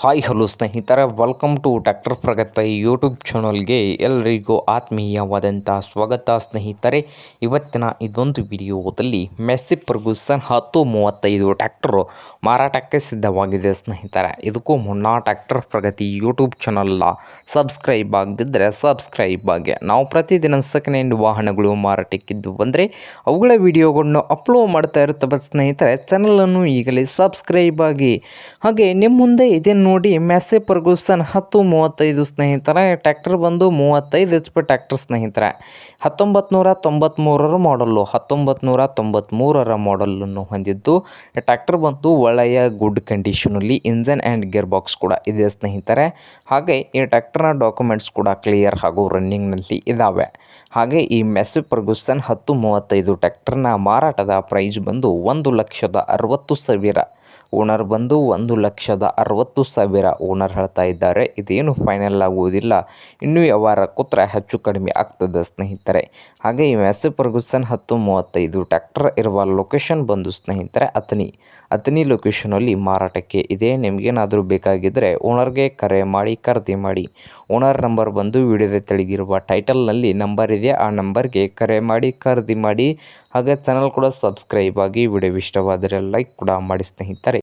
Hi hello ಸ್ನೇಹಿತರೆ welcome to doctor Pragati YouTube ಚಾನಲ್ಗೆ ಎಲ್ಲರಿಗೂ ಆತ್ಮೀಯವಾದಂಥ ಸ್ವಾಗತ ಸ್ನೇಹಿತರೆ. ಇವತ್ತಿನ ಇದೊಂದು ವಿಡಿಯೋದಲ್ಲಿ ಮೆಸ್ಸಿ ಫರ್ಗೂಸನ್ ಹತ್ತು ಮೂವತ್ತೈದು ಟ್ಯಾಕ್ಟರು ಮಾರಾಟಕ್ಕೆ ಸಿದ್ಧವಾಗಿದೆ ಸ್ನೇಹಿತರೆ. ಇದಕ್ಕೂ ಮುನ್ನ ಟ್ಯಾಕ್ಟರ್ ಪ್ರಗತಿ ಯೂಟ್ಯೂಬ್ ಚಾನಲ್ನ ಸಬ್ಸ್ಕ್ರೈಬ್ ಆಗದಿದ್ದರೆ ಸಬ್ಸ್ಕ್ರೈಬ್ ಆಗಿ. ನಾವು ಪ್ರತಿದಿನ ಸೆಕೆಂಡ್ ಹ್ಯಾಂಡ್ ವಾಹನಗಳು ಮಾರಾಟಕ್ಕಿದ್ದು ಬಂದರೆ ಅವುಗಳ ವಿಡಿಯೋಗಳನ್ನು ಅಪ್ಲೋಡ್ ಮಾಡ್ತಾ ಇರ್ತವೆ ಸ್ನೇಹಿತರೆ. ಚಾನಲನ್ನು ಈಗಲೇ ಸಬ್ಸ್ಕ್ರೈಬ್ ಆಗಿ. ಹಾಗೆ ನಿಮ್ಮ ಮುಂದೆ ಇದೆ ನೋಡಿ, ಮೆಸ್ಸೆ ಪರ್ಗೂಸನ್ ಹತ್ತು, ಮೂವತ್ತೈದು ಸ್ನೇಹಿತರ. ಟ್ಯಾಕ್ಟರ್ ಬಂದು ಮೂವತ್ತೈದು ಎಚ್ ಪಿ ಟ್ಯಾಕ್ಟರ್ ಸ್ನೇಹಿತರ. ಹತ್ತೊಂಬತ್ತು ನೂರ ತೊಂಬತ್ತ್ಮೂರರ ಮಾಡಲ್ಲು ಹತ್ತೊಂಬತ್ತು ನೂರ ತೊಂಬತ್ತ್ಮೂರರ ಮಾಡಲನ್ನು ಹೊಂದಿದ್ದು ಟ್ಯಾಕ್ಟರ್ ಬಂದು ಒಳ್ಳೆಯ ಗುಡ್ ಕಂಡೀಷನಲ್ಲಿ ಇಂಜನ್ ಆ್ಯಂಡ್ ಗೇರ್ ಬಾಕ್ಸ್ ಕೂಡ ಇದೆ ಸ್ನೇಹಿತರೆ. ಹಾಗೆ ಈ ಟ್ಯಾಕ್ಟರ್ನ ಡಾಕ್ಯುಮೆಂಟ್ಸ್ ಕೂಡ ಕ್ಲಿಯರ್ ಹಾಗೂ ರನ್ನಿಂಗ್ನಲ್ಲಿ ಇದ್ದಾವೆ ಹಾಗೆ ಈ ಮೆಸ್ಸೆ ಪರ್ಗೂಸನ್ ಹತ್ತು, ಮೂವತ್ತೈದು ಟ್ಯಾಕ್ಟರ್ನ ಮಾರಾಟದ ಪ್ರೈಸ್ ಬಂದು ಒಂದು ಲಕ್ಷದ ಅರವತ್ತು ಸಾವಿರ ಓನರ್ ಬಂದು ಒಂದು ಲಕ್ಷದ ಅರವತ್ತು ಸಾವಿರ ಓನರ್ ಹೇಳ್ತಾ ಇದ್ದಾರೆ. ಇದೇನು ಫೈನಲ್ ಆಗುವುದಿಲ್ಲ. ಇನ್ನೂ ವ್ಯವಹಾರ ಕೂತ್ರ ಹೆಚ್ಚು ಕಡಿಮೆ ಆಗ್ತದೆ ಸ್ನೇಹಿತರೆ. ಹಾಗೆ ಈ ಮ್ಯಾಸಿ ಪರ್ಗುಸನ್ ಹತ್ತು ಮೂವತ್ತೈದು ಟ್ಯಾಕ್ಟರ್ ಇರುವ ಲೊಕೇಶನ್ ಬಂದು ಸ್ನೇಹಿತರೆ ಅತನಿ ಅತನಿ ಲೊಕೇಶನಲ್ಲಿ ಮಾರಾಟಕ್ಕೆ ಇದೆ. ನಿಮಗೇನಾದರೂ ಬೇಕಾಗಿದ್ದರೆ ಓನರ್ಗೆ ಕರೆ ಮಾಡಿ, ಖರೀದಿ ಮಾಡಿ. ಓನರ್ ನಂಬರ್ ಬಂದು ವಿಡಿಯೋದ ತೆಳಗಿರುವ ಟೈಟಲ್ನಲ್ಲಿ ನಂಬರ್ ಇದೆ. ಆ ನಂಬರ್ಗೆ ಕರೆ ಮಾಡಿ, ಖರೀದಿ ಮಾಡಿ ಹಾಗೆ ಚಾನಲ್ ಕೂಡ ಸಬ್ಸ್ಕ್ರೈಬ್ ಆಗಿ ವಿಡಿಯೋ ಇಷ್ಟವಾದರೆ ಲೈಕ್ ಕೂಡ ಮಾಡಿ ಸ್ನೇಹಿತರೆ.